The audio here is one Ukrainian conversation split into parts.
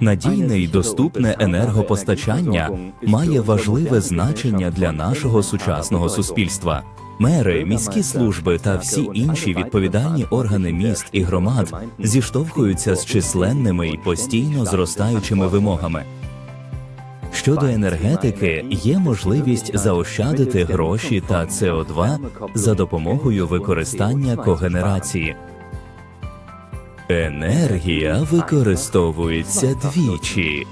Надійне й доступне енергопостачання має важливе значення для нашого сучасного суспільства. Мери, міські служби та всі інші відповідальні органи міст і громад зіштовхуються з численними і постійно зростаючими вимогами. Щодо енергетики, є можливість заощадити гроші та СО2 за допомогою використання когенерації. Енергія використовується двічі.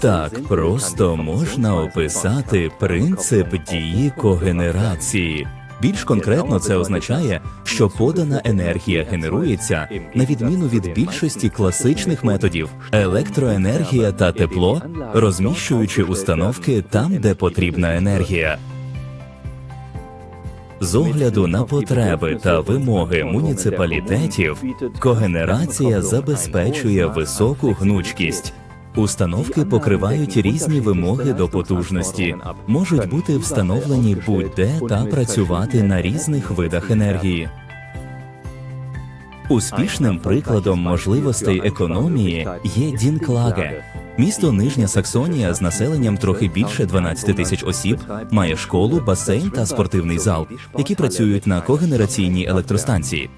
Так просто можна описати принцип дії когенерації. Більш конкретно це означає, що подана енергія генерується на відміну від більшості класичних методів електроенергія та тепло, розміщуючи установки там, де потрібна енергія. З огляду на потреби та вимоги муніципалітетів, когенерація забезпечує високу гнучкість. Установки покривають різні вимоги до потужності, можуть бути встановлені будь-де та працювати на різних видах енергії. Успішним прикладом можливостей економії є Дінклаге. Місто Нижня Саксонія з населенням трохи більше 12 тисяч осіб має школу, басейн та спортивний зал, які працюють на когенераційній електростанції.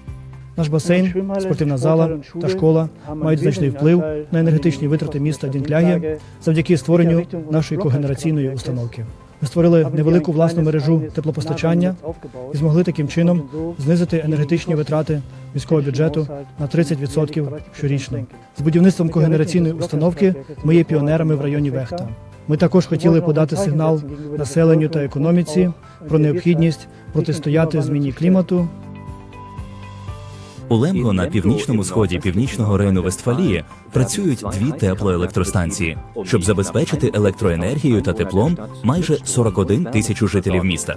Наш басейн, спортивна зала та школа мають значний вплив на енергетичні витрати міста Дінклягія завдяки створенню нашої когенераційної установки. Ми створили невелику власну мережу теплопостачання і змогли таким чином знизити енергетичні витрати міського бюджету на 30% щорічно. З будівництвом когенераційної установки ми є піонерами в районі Вехта. Ми також хотіли подати сигнал населенню та економіці про необхідність протистояти зміні клімату У Лемго на північному сході північного району Вестфалії працюють дві теплоелектростанції, щоб забезпечити електроенергією та теплом майже 41 тисячу жителів міста.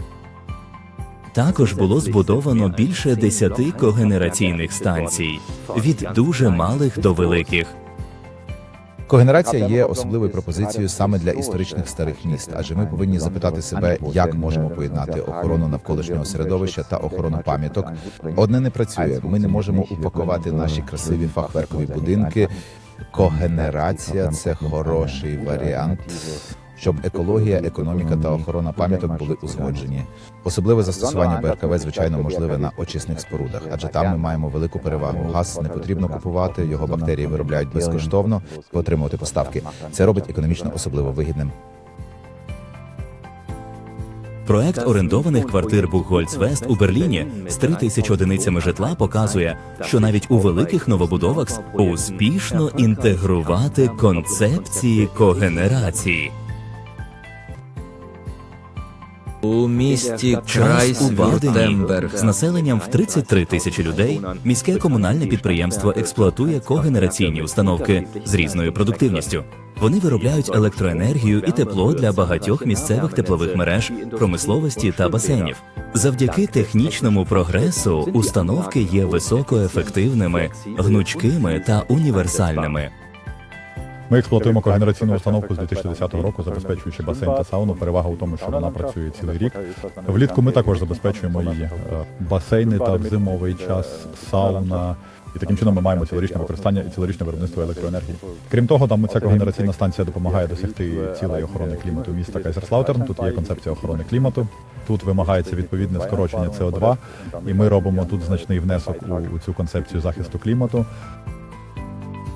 Також було збудовано більше 10 когенераційних станцій від дуже малих до великих. Когенерація є особливою пропозицією саме для історичних старих міст, адже ми повинні запитати себе, як можемо поєднати охорону навколишнього середовища та охорону пам'яток. Одне не працює. Ми не можемо упакувати наші красиві фахверкові будинки. Когенерація це хороший варіант. Щоб екологія, економіка та охорона пам'яток були узгоджені. Особливе застосування БРКВ, звичайно, можливе на очисних спорудах, адже там ми маємо велику перевагу. Газ не потрібно купувати, його бактерії виробляють безкоштовно, отримувати поставки. Це робить економічно особливо вигідним. Проект орендованих квартир Бухгольцвест у Берліні з 3 тисяч одиницями житла показує, що навіть у великих новобудовах успішно інтегрувати концепції когенерації. У місті Крайс-Вюртемберг з населенням в 33 тисячі людей міське комунальне підприємство експлуатує когенераційні установки з різною продуктивністю. Вони виробляють електроенергію і тепло для багатьох місцевих теплових мереж, промисловості та басейнів. Завдяки технічному прогресу установки є високоефективними, гнучкими та універсальними. Ми експлуатуємо когенераційну установку з 2010 року, забезпечуючи басейн та сауну. Перевага у тому, що вона працює цілий рік. Влітку ми також забезпечуємо її е, басейни та в зимовий час сауна. І таким чином ми маємо цілорічне використання і цілорічне виробництво електроенергії. Крім того, там ця когенераційна станція допомагає досягти цілей охорони клімату міста Кайзерслаутерн. Тут є концепція охорони клімату. Тут вимагається відповідне скорочення СО2, і ми робимо тут значний внесок у цю концепцію захисту клімату.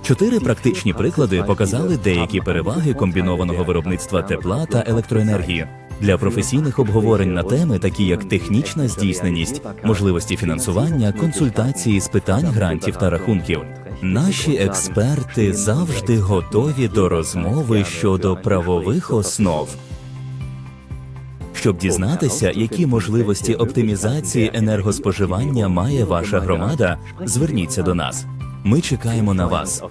Чотири практичні приклади показали деякі переваги комбінованого виробництва тепла та електроенергії. Для професійних обговорень на теми, такі як технічна здійсненість, можливості фінансування, консультації з питань грантів та рахунків. Наші експерти завжди готові до розмови щодо правових основ. Щоб дізнатися, які можливості оптимізації енергоспоживання має ваша громада, зверніться до нас. Ми чекаємо на вас.